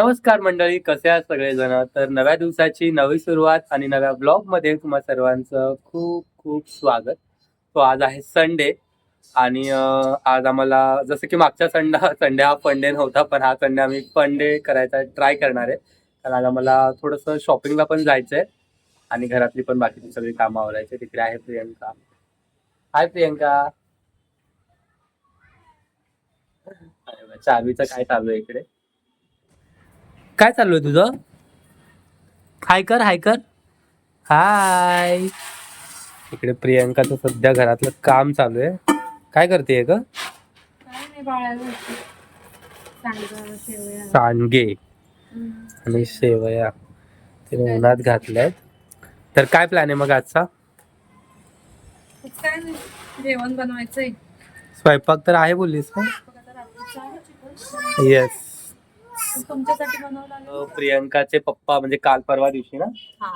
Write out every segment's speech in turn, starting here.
नमस्कार मंडळी कसे आहात सगळेजण? तर नव्या दिवसाची नवी सुरुवात आणि नव्या ब्लॉगमध्ये तुम्हा सर्वांचं खूप खूप स्वागत. तो आज आहे संडे आणि आज आम्हाला जसं की मागच्या संडे संडे हा फंडे नव्हता पण हा संडे आम्ही फंडे करायचा ट्राय करणार आहे. कारण आज आम्हाला थोडंसं शॉपिंगला पण जायचंय आणि घरातली पण बाकीची सगळी कामं आवरायची. तिकडे आहे प्रियंका. हाय प्रियंका. चावीचं काय चालू आहे इकडे? काय चालू आहे तुझं? हाय कर हाय कर. हाय इकडे प्रियंकाचं सध्या घरातलं काम चालू आहे. काय करते ग? सांडगं हम्म. आणि शेवया. तिने उन्हात घातल्यात. तर काय प्लॅन आहे मग आजचा? जेवण बनवायचंय. स्वयंपाक तर आहे बोललीस. येस तुमच्यासाठी बनवलं आलं प्रियंकाचे पप्पा म्हणजे काल परवा दिवशी ना.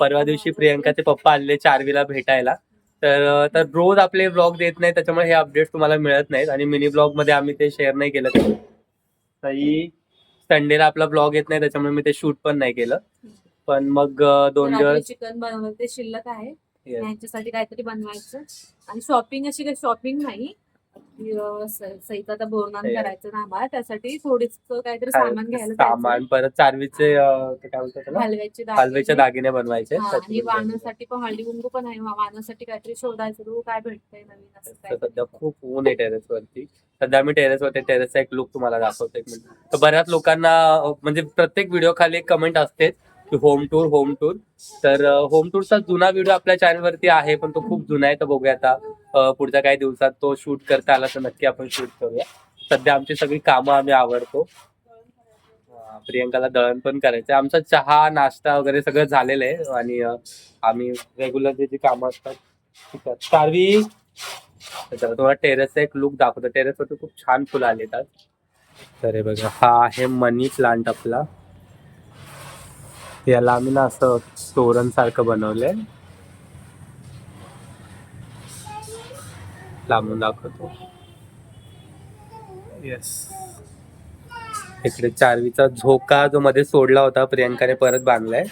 परवा दिवशी प्रियंकाचे पप्पा आले चारवीला भेटायला. तर तर रोज आपले ब्लॉग देत नाही त्याच्यामुळे हे अपडेट तुम्हाला मिळत नाहीत आणि मिनी ब्लॉगमध्ये आम्ही ते शेअर नाही केलं. तरी संडेला आपला ब्लॉग येत नाही त्याच्यामुळे मी ते शूट पण नाही केलं. पण मग दोन दिवस चिकन बनवलं ते शिल्लक आहे. यांच्यासाठी काहीतरी बनवायचं. आणि शॉपिंग अशी काही शॉपिंग नाही. की, अं, स- सईचं आता बोरनान. करायचं ना आम्हाला त्यासाठी थोडीच काहीतरी सामान घ्यायला सामान परत चारवीचे अं, ते काय बोलतात जायचं. त्याला? हलव्याचे हलव्याचे दागिने. दागिने बनवायचे हा, आणि त्याच्यामध्ये पण हळदी कुंकू पण आहे वाहनासाठी काहीतरी शोधायचं तू काय भेटतंय नवीन असं तर काय सध्या खूप ऊन आहे टेरेस वरती सध्या मी टेरेस वरती टेरेसचा एक लुक तुम्हाला दाखवतो एक मिनिट तर बऱ्याच लोकांना अं, म्हणजे प्रत्येक व्हिडिओ खाली एक कमेंट असते होम टूर होम टूर तर होम टूरचा जुना व्हिडिओ आपल्या चॅनल वरती आहे पण तो खूप जुना आहे तर बघूया आता पुढच्या काही दिवसात तो शूट करता आला तर नक्की आपण शूट करूया. सध्या आमची सगळी कामं आम्ही आवडतो प्रियंकाला दळण पण करायचं आमचा चहा नाश्ता वगैरे सगळं झालेलं आहे आणि आम्ही रेग्युलर जे जी कामं असतात ठीक आहे तुम्हाला टेरेसचा एक लुक दाखवतो. टेरेसवरती खूप छान फुलं आले तर हे बघा हा आहे मनी प्लांट आपला. याला आम्ही ना असं तोरण सारखं बनवलंय. लांबून दाखवतो. येस इकडे चारवीचा झोका जो मध्ये सोडला होता प्रियंकाने परत बांधलाय.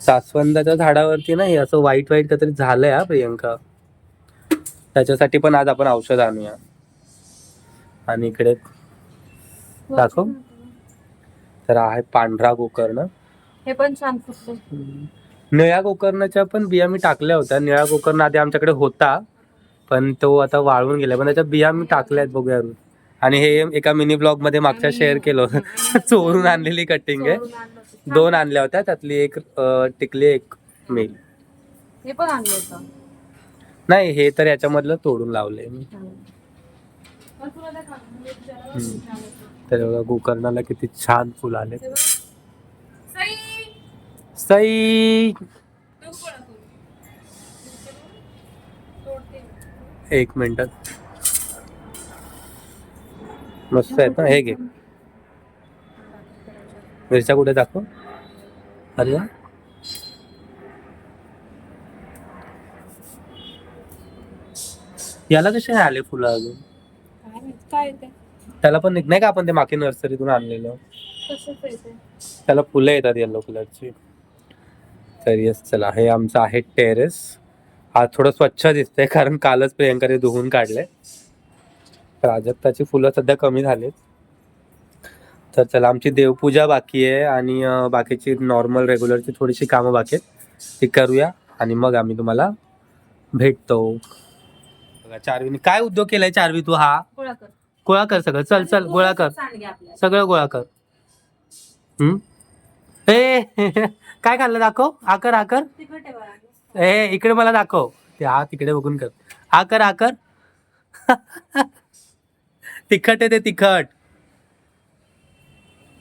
सासवंदाच्या झाडावरती ना हे असं वाईट वाईट काहीतरी झालंय हा प्रियंका. त्याच्यासाठी पण आज आपण औषध आणूया. आणि इकडे दाखव. तर आहे पांढरा गोकर्ण. हे पण छान निळ्या गोकर्णाच्या पण बिया मी टाकल्या होत्या. निळ्या गोकर्ण आधी आमच्याकडे होता पण तो आता वाळून गेला पण त्याच्या बिया मी टाकल्यात बघूया आणि हे एका मिनी ब्लॉगमध्ये मागच्या शेअर केलं. चोरून आणलेली कटिंग आहे. दोन आणल्या होत्या. त्यातली एक टिकली एक मेल. हे पण आणलं नाही हे तर याच्यामधलं तोडून लावलंय मी. पण तुला त्या खा- म्हणजे जरा हम्म. छान होतं. तर बघा गोकर्णाला किती छान फुल आले हे बघ. सई! सई तू गोळा करू. तोडते. एक मिनिटात मस्त आहेत ना हे घे मिरच्या कुठे दाखव अरे वा. याला कसे नाही आले फुलं अजून काय माहीत, काय ते त्याला पण नाही का आपण ते मागे नर्सरीतून आणलेलं? तसंच आहे ते. त्याला फुलं येतात येलो कलरची तर येस चला हे आमचं आहे टेरेस आज थोडं स्वच्छ दिसतंय कारण कालच प्रियंकाने धुवून काढलंय प्राजक्ताची फुलं सध्या कमी झालीत. तर चला आमची देवपूजा बाकी आहे आणि अं, बाकीची नॉर्मल रेग्युलरची थोडीशी कामं बाकी आहेत. ती करूया आणि मग आम्ही तुम्हाला भेटतो. बघा, चारवीने काय उद्योग केलाय चारवी तू? हा. गोळा कर. गोळा कर सगळं. चल चल गोळा कर. सगळं गोळा कर. हम्म ए काय खाल्लं दाखव. आकर आकर. ए इकडे मला दाखव. ते हा तिकडे बघून कर. आकर आकर. तिखट आहे ते तिखट.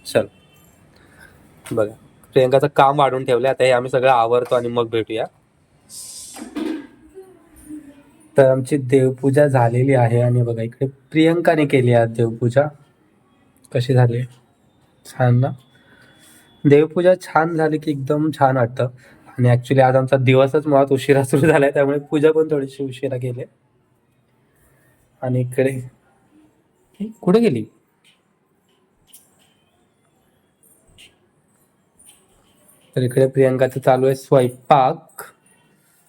चल. बघा. प्रियंकाचं काम वाढून ठेवलंय. आता हे आम्ही सगळं आवरतो आणि मग भेटूया. तर आमची देवपूजा झालेली आहे आणि बघा इकडे प्रियंकाने केली आज देवपूजा. कशी झाली? छान ना? देवपूजा छान झाली की एकदम छान वाटतं. आणि ऍक्च्युली आज आमचा दिवसच मुळात उशिरा सुरू झालाय त्यामुळे पूजा पण थोडीशी उशिरा गेली आणि इकडे कुठे गेली? तर इकडे प्रियंकाचं चालू आहे स्वयंपाक.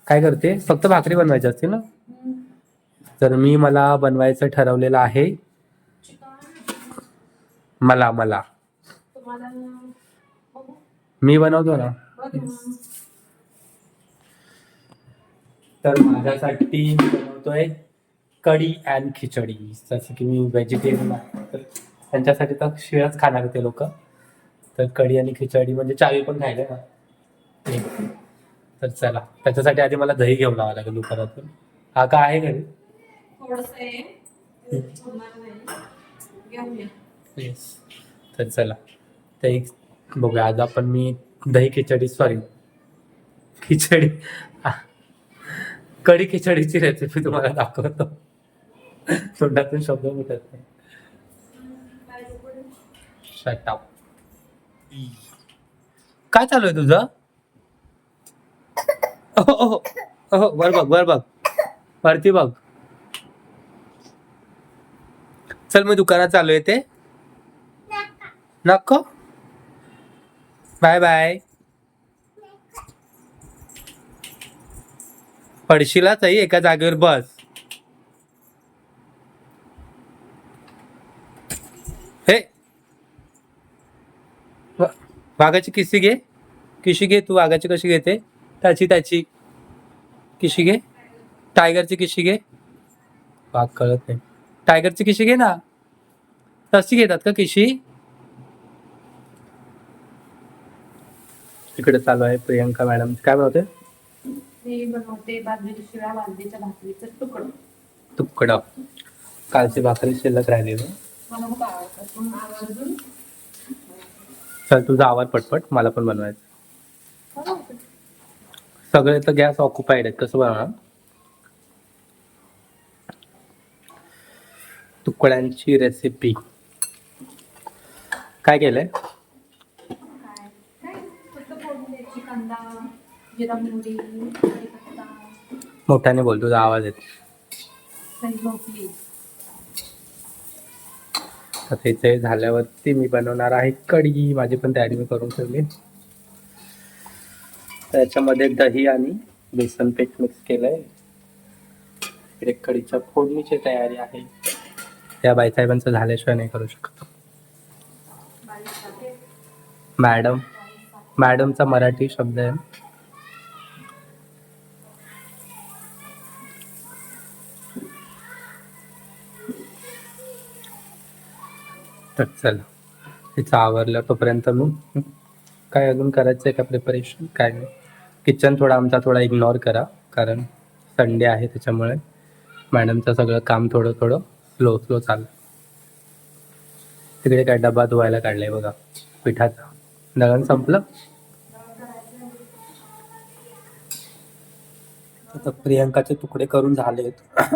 काय करते? फक्त भाकरी बनवायची असते ना? तर मी मला बनवायचं ठरवलेलं आहे. मला मला. मी बनवतो ना. तर माझ्यासाठी मी बनवतोय कढी अँड खिचडी. जसं की मी व्हेजिटेरियन आहे तर त्यांच्यासाठी तर शिळच खाणार ते लोक. तर कढी आणि खिचडी म्हणजे चावी पण खायला ना. तर चला त्याच्यासाठी आधी मला दही घेऊन लावावं लागेल दुकानातून हा का आहे घरी? थोडंसं आहे. होणार नाही. घेऊन या. येस तर चला. ते एक बघूया आज आपण मी दही खिचडी सॉरी खिचडी. कढी खिचडीची रेसिपी तुम्हाला दाखवतो. तोंडातून शब्द फुटत नाही. काय चालू आहे तुझं? ओहो, ओहो, ओहो, वर बघ वर बघ. वरती बघ. चल मी दुकानात चालू आहे ते? नको. Bye bye. पडशीलाच ताई एका जागेवर बस. हे. वाघाची किशी घे. किशी घे तू वाघाची कशी घेते? त्याची त्याची. किशी घे. टायगरची किशी घे. वाघ कळत नाही. टायगरची किशी घे ना. तशी घेतात का किशी? इकडे चालू आहे प्रियंका मॅडम. काय बनवते? मी भाकरीचं तुकडं. तुकडं. कालची भाकरी शिल्लक राहिलेली मला खूप आवडतं. पण आवर्जून चल तुझा आवाज पटपट. मला पण बनवायचं. बनवते. सगळे तर गॅस ऑक्युपाईड आहेत. कसं बनवणार? तुकड्यांची रेसिपी काय केलंय काय काय फक्त फोडणी द्यायची कांदा जिरा काय केलंय? मोठ्याने बोल तुझा आवाज येत ते तर झाल्यावरती मी बनवणार आहे कढी. माझी पण तयारी मी करून ठेवली. त्याच्यामध्ये दही आणि बेसन पीठ मिक्स केलंय. इकडे कढीच्या फोडणीची तयारी आहे. त्या बाईसाहेबांचं झाल्याशिवाय नाही करू शकत. मॅडम. मॅडमचा मराठी शब्द आहे. तर चला तिचं आवरलं तोपर्यंत मी. काय अजून करायचं आहे का प्रिपरेशन काय नाही. किचन थोडा आमचा थोडा इग्नोर करा कारण संडे आहे त्याच्यामुळे मॅडमचं सगळं काम थोडं थोडं स्लो स्लो चाललं तिकडे काय डबा धुवायला काढलाय बघा पिठाचा. दळण संपलं. आता प्रियंकाचे तुकडे करून झालेत.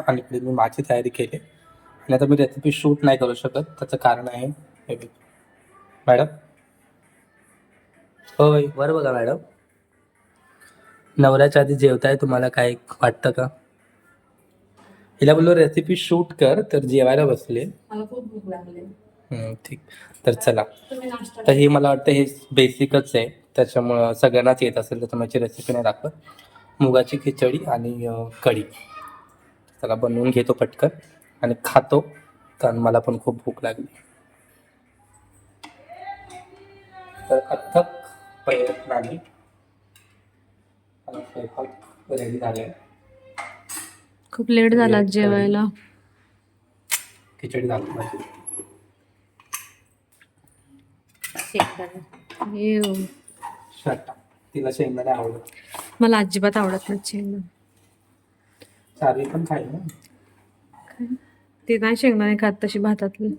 आणि इकडे मी माझी तयारी केली. आणि आता मी रेसिपी शूट नाही करू शकत. त्याचं कारण आहे मॅडम? होय. बरं बघा मॅडम. नवऱ्याच्या आधी जेवताय तुम्हाला काय वाटतं का? हिला बोललो रेसिपी शूट कर तर जेवायला बसले. मला खूप भूक लागली. ठीक. तर चला. तुम्ही तर हे मला वाटतं हे बेसिकच आहे. त्याच्यामुळं सगळ्यांनाच येत असेल तर तुम्हाला रेसिपी नाही दाखवत. मुगाची खिचडी आणि कढी. चला बनवून घेतो पटकन. आणि खातो. कारण मला पण खूप भूक लागली. तर अथक स्वयंपाक रेडी झाले खूप लेट झाला जेवायला. खिचडी दाखवायची शट. तिला शेंगदाणे आवडत मला अजिबात आवडत नाही शेंगदाणे. चारवी पण खाईल ना? ते नाही शेंगदाणे खात तशी भातातली.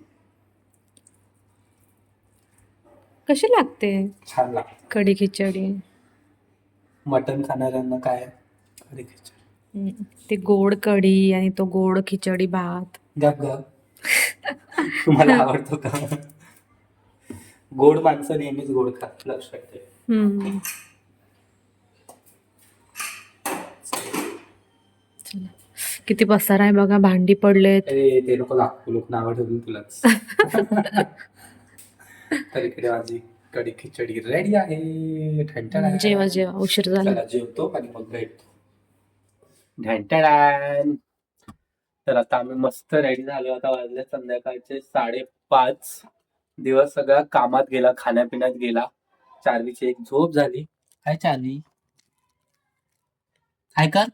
कशी लागते? छान लागते. कढी खिचडी. मटन खाणाऱ्यांना काय कढी खिचडी. ते गोड कढी आणि तो गोड खिचडी भात. गप गप. तुम्हाला आवडतो का? गोड माणसं नेहमीच गोड खात लक्षात ठेव. हम्म. चला. किती पसारा आहे बघा भांडी पडलेत. अरे ते नको लागतो लोक नावं ठेवून तुलाच. तर इकडे माझी कढी खिचडी रेडी आहे. ठणठण जेवा जेवा उशीर झाला. चला जेवतो आणि मग भेटतो. ढँटडान तर आता आम्ही मस्त रेडी झालो. आता वाजले संध्याकाळचे साडेपाच. दिवस सगळा कामात गेला खाण्यापिण्यात गेला. चारवीची एक झोप झाली. काय चारवी काय कर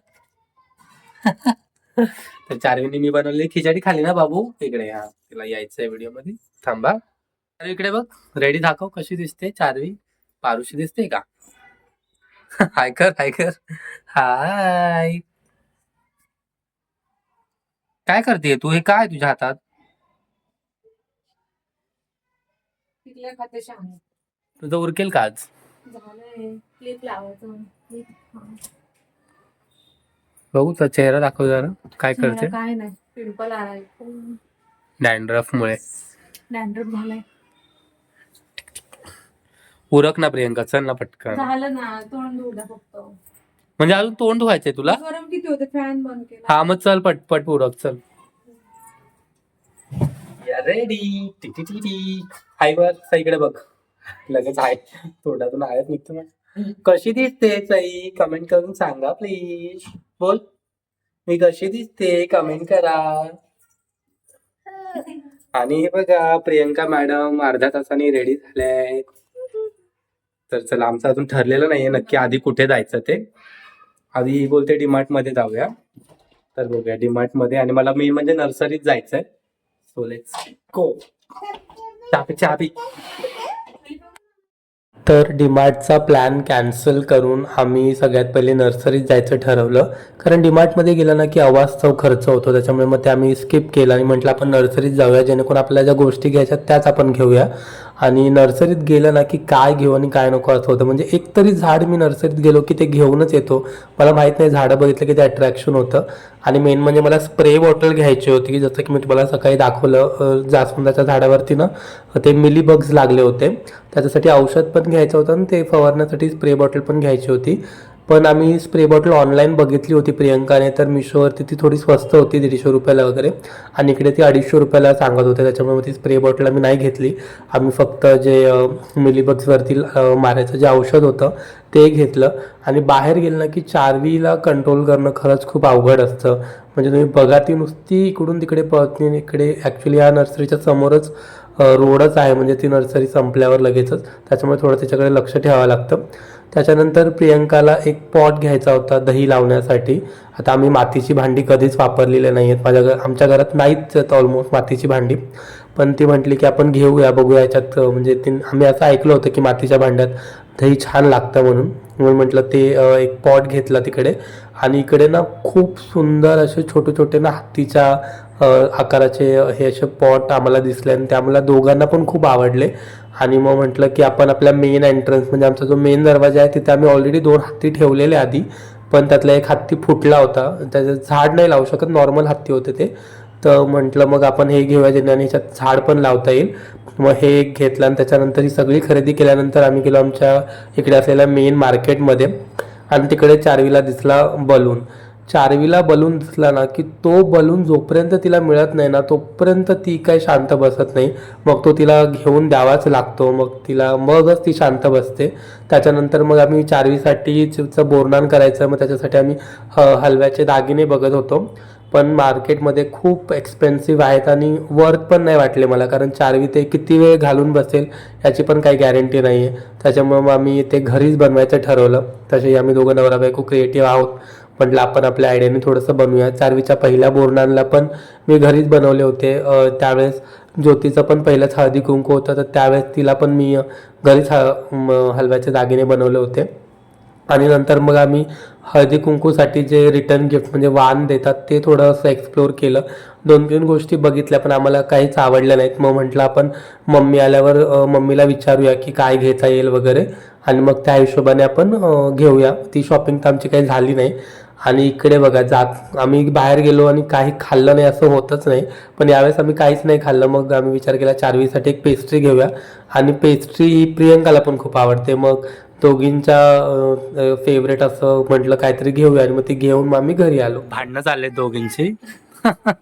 तर चारवीने मी बनवलेली खिचडी खाली ना बाबू? इकडे हा तिला यायचंय व्हिडिओमध्ये थांबा. तर इकडे बघ. रेडी दाखव कशी दिसते चारवी पारुशी दिसते का? हाय कर हाय कर. हाय. काय करते तू? हे काय तुझ्या हातात? पिकल्या खाते शहाणे तुझं उरकेल का आज? झालंय. क्लिप लावायचं. क्लिप. बघू तुझा चेहरा दाखव जरा. काय करते चेहरा काय नाही. पिंपल आलाय. डॅन्ड्रफ मुळे डॅन्ड्रफ झालाय. उरक ना प्रियंका चल ना पटकन. झालं ना तोंड धुला फक्त. म्हणजे अजून तोंड धुवायचंय तुला? गरम किती होते? फॅन बंद केला. हा मग चल पटपट उरक चल. रेडी हाय बर सईकडे बघ. लगेच आहे. तोंडातून आहेच निघतो ना कशी दिसते सई? कमेंट करून सांगा प्लीज बोल. मी कशी दिसते? कमेंट करा. आणि हे बघा प्रियंका मॅडम अर्ध्या तासाने रेडी झाल्या तर चला आमचं अजून ठरलेलं नाहीये. नक्की आधी कुठे जायचं ते. आधी बोलते डीमार्टमध्ये जाऊया. तर बघूया डीमार्टमध्ये आणि मला मी म्हणजे नर्सरीत जायचंय. So let's go. चापी चापी. तर डीमार्टचा प्लॅन कॅन्सल करून आम्ही सगळ्यात पहिले नर्सरीत जायचं ठरवलं. कारण डीमार्टमध्ये गेलं ना की अवास्तव खर्च होतो. त्याच्यामुळे मग ते आम्ही स्किप केलं आणि म्हटलं आपण नर्सरीत जाऊया. जेणेकरून आपल्याला ज्या गोष्टी घ्यायच्या त्याच आपण घेऊया. आणि नर्सरीत गेलं ना की काय घेऊ आणि काय नको असं होतं. म्हणजे एक तरी झाड मी नर्सरीत गेलो की ते घेऊनच येतो. मला माहीत नाही झाडं बघितलं की ते अट्रॅक्शन होतं. आणि मेन म्हणजे मला स्प्रे बॉटल घ्यायची होती की जसं की मी तुम्हाला सकाळी दाखवलं जास्वंदाच्या झाडावरती ना ते मिली बग्स लागले होते. त्याच्यासाठी औषध पण घ्यायचं होतं आणि ते फवारण्यासाठी स्प्रे बॉटल पण घ्यायची होती. पण आम्ही स्प्रे बॉटल ऑनलाईन बघितली होती प्रियंकाने तर मिशोवरती ती थोडी स्वस्त होती दीडशे रुपयाला वगैरे. आणि इकडे ती अडीचशे रुपयाला सांगत होते त्याच्यामुळे ती स्प्रे बॉटल आम्ही नाही घेतली. आम्ही फक्त जे मिलीबग्सवरती मारायचं जे औषध होतं ते घेतलं. आणि बाहेर गेलं ना की चारवीला कंट्रोल करणं खरंच खूप अवघड असतं. म्हणजे तुम्ही बघा ती नुसती इकडून तिकडे पळते आणि इकडे ॲक्च्युली या नर्सरीच्या समोरच रोडच आहे. म्हणजे ती नर्सरी संपल्यावर लगेचच. त्याच्यामुळे थोडं त्याच्याकडे लक्ष ठेवावं लागतं. त्याच्यानंतर प्रियंकाला एक पॉट घ्यायचा होता दही लावण्यासाठी. आता आम्ही मातीची भांडी कधीच वापरलेली नाही आहेत माझ्या घर आमच्या घरात नाहीच आहेत ऑलमोस्ट मातीची भांडी. पण ती म्हटली की आपण घेऊया बघूया याच्यात म्हणजे ती आम्ही असं ऐकलं होतं की मातीच्या भांड्यात दही छान लागतं म्हणून. म्हणून म्हटलं ते एक पॉट घेतला तिकडे. आणि इकडे ना खूप सुंदर असे छोटे छोटे ना हत्तीच्या आकाराचे हे असे पॉट आम्हाला दिसले आणि ते आम्हाला दोघांना पण खूप आवडले. आणि मग म्हटलं की आपण आपल्या मेन एंट्रन्स म्हणजे आमचा जो मेन दरवाजा आहे तिथे आम्ही ऑलरेडी दोन हत्ती ठेवलेले आधी पण त्यातला एक हत्ती फुटला होता. त्याचं झाड नाही लावू शकत नॉर्मल हत्ती होते ते. तर म्हटलं मग आपण हे घेऊया ज्याने ह्याच्यात झाड पण लावता येईल. मग हे एक घेतलं आणि त्याच्यानंतर ही सगळी खरेदी केल्यानंतर आम्ही गेलो आमच्या इकडे असलेल्या मेन मार्केटमध्ये आणि तिकडे चारवीला दिसला बलून चारवीला बलून दिसला ना की तो बलून जोपर्यंत तिला मिळत नाही ना तोपर्यंत ती काही शांत बसत नाही. मग तो तिला घेऊन द्यावाच लागतो. मग तिला मगच ती शांत बसते. त्याच्यानंतर मग आम्ही चारवीसाठी बोरणान करायचं. मग त्याच्यासाठी आम्ही ह हलव्याचे दागिने बघत होतो. पण मार्केटमध्ये खूप एक्सपेन्सिव्ह आहेत आणि वर्थ पण नाही वाटले मला कारण चारवी ते किती वेळ घालून बसेल याची पण काही गॅरंटी नाही आहे त्याच्यामुळे मग आम्ही ते घरीच बनवायचं ठरवलं. तसे आम्ही दोघं नवरा बायको क्रिएटिव्ह आहोत. म्हटलं आपण आपल्या आयडियाने थोडंसं बनवूया. चारवीच्या पहिल्या बोरणांना पण मी घरीच बनवले होते. त्यावेळेस ज्योतीचं पण पहिलंच हळदी कुंकू होतं. तर त्यावेळेस तिला पण मी घरीच ह हलव्याचे दागिने बनवले होते. आणि नंतर मग आम्ही हळदी कुंकूसाठी जे रिटर्न गिफ्ट म्हणजे वाण देतात ते थोडंसं एक्सप्लोअर केलं. दोन तीन गोष्टी बघितल्या पण आम्हाला काहीच आवडल्या नाहीत. मग म्हटलं आपण मम्मी आल्यावर मम्मीला विचारूया की काय घेता येईल वगैरे. आणि मग त्या हिशोबाने आपण घेऊया. ती शॉपिंग तर आमची काही झाली नाही. आणि इकडे बघा जात आम्ही बाहेर गेलो आणि काही खाल्लं नाही असं होतच नाही. पण यावेळेस आम्ही काहीच नाही खाल्लं. मग आम्ही विचार केला चारवीसाठी एक पेस्ट्री घेऊया. आणि पेस्ट्री ही प्रियंकाला पण खूप आवडते. मग दोघींच्या फेवरेट असं म्हटलं काहीतरी घेऊया. आणि मग ती घेऊन मग आम्ही घरी आलो. भांडणं चालले दोघींची.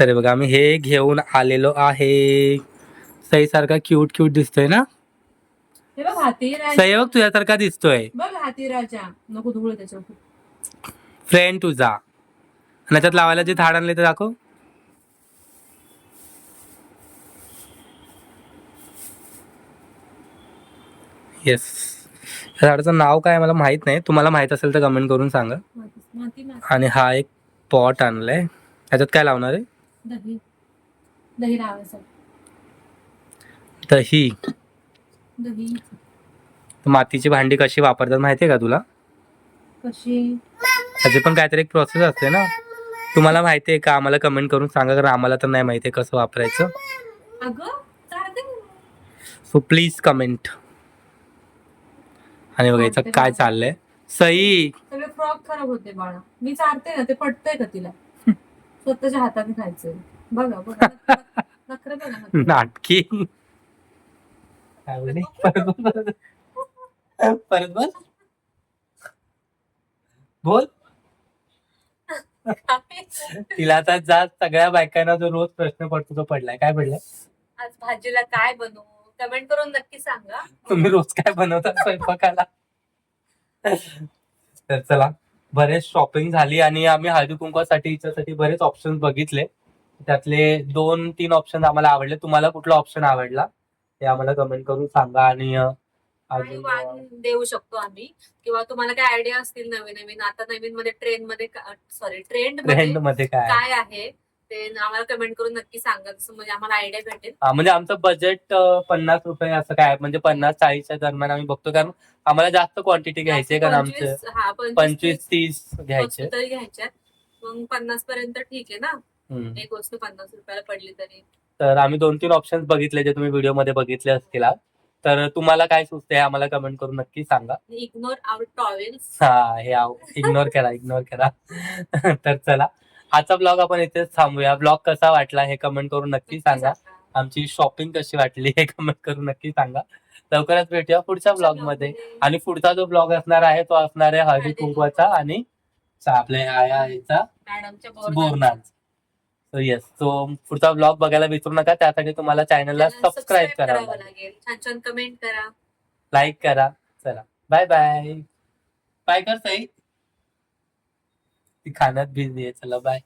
तरी बघा आम्ही हे घेऊन आलेलो आहे. सई सारखा क्यूट क्यूट दिसतोय ना? हे बघ हाती बघ तुझ्यासारखा दिसतोय. बघ हाती राजा. नको धुळ त्याच्यावर फ्रेंड तुझा. आणि त्याच्यात लावायला जे झाड आणले ते दाखव. येस झाडाचं नाव काय मला माहीत नाही. तुम्हाला माहीत असेल तर कमेंट करून सांगा. माती माती माती. आणि हा एक पॉट आणलाय. ह्याच्यात काय लावणार आहे? दही. दही. दही मातीची भांडी कशी वापरतात माहितीये का तुला? कशी? त्याची पण काहीतरी एक प्रोसेस असते ना? तुम्हाला माहिती आहे का? आम्हाला कमेंट करून सांगा कारण आम्हाला तर नाही माहिती आहे कसं वापरायचं. अगं सो प्लीज कमेंट आणि बघा याचं काय चाललंय? सई! सगळे फ्रॉक खराब होते बाळा. मी चालते ना ते पटतंय का तिला? स्वतःच्या हाताने खायचंय. बघा बघा. नखरे बघा नखरे. नाटकी. काय बोलली? परत बोल, परत बोल. परत बोल. बोल. तिला आता जा सगळ्या बायकांना जो रोज प्रश्न पडतो तो पडलाय. काय पडलाय आज भाजीला काय बनवू? कमेंट करून नक्की सांगा. तुम्ही रोज काय बनवता स्वयंपाकाला? तर चला बरेच शॉपिंग झाली आणि आम्ही हळदी कुंकवासाठी हिच्यासाठी बरेच ऑप्शन बघितले. त्यातले दोन तीन ऑप्शन आम्हाला आवडले. तुम्हाला कुठला ऑप्शन आवडला? ते आम्हाला कमेंट करून सांगा आणि अजून देऊ शकतो आम्ही. किंवा तुम्हाला काय आयडिया असतील नवीन नवीन आता नवीन मध्ये ट्रेन मध्ये सॉरी ट्रेंड ट्रेंडमध्ये काय आहे? काय? आहे ते आम्हाला कमेंट करून नक्की सांगा. जसं म्हणजे आम्हाला आयडिया भेटेल. हा, म्हणजे आमचं बजेट पन्नास रुपये असं काय आहे. म्हणजे पन्नास चाळीसच्या दरम्यान आम्ही बघतो. कारण आम्हाला जास्त क्वांटिटी घ्यायची आहे कारण आमचे पंचवीस- हा पंचवीस तीस घ्यायचे. तरी घ्यायच्यात मग पन्नास पर्यंत ठीक आहे ना? हम्म. एक वस्तू पन्नास रुपयाला पडली तरी. तर आम्ही दोन तीन ऑप्शन बघितले जे तुम्ही व्हिडिओमध्ये बघितले असतील. तर तुम्हाला काय सुचते आम्हाला कमेंट करून नक्की सांगा. इग्नोर आवर टॉवेल्स हा हे इग्नोर करा इग्नोर करा. तर चला आजचा ब्लॉग आपण इथेच थांबूया. ब्लॉग कसा वाटला हे कमेंट करून नक्की सांगा. आमची शॉपिंग कशी वाटली हे कमेंट करून नक्की सांगा. लवकरच भेटूया पुढच्या ब्लॉगमध्ये. आणि पुढचा जो ब्लॉग असणार आहे तो असणार आहे हळदी कुंकवाचा आणि आपल्या मॅडमच्या बोरनाथ. सो येस सो पुढचा ब्लॉग बघायला विसरू नका. त्यासाठी तुम्हाला चॅनलला सबस्क्राईब करावं लागेल. छान छान कमेंट करा. लाईक करा. चला. बाय बाय बाय कर सई. ती खाण्यात बिझी आहे. चला बाय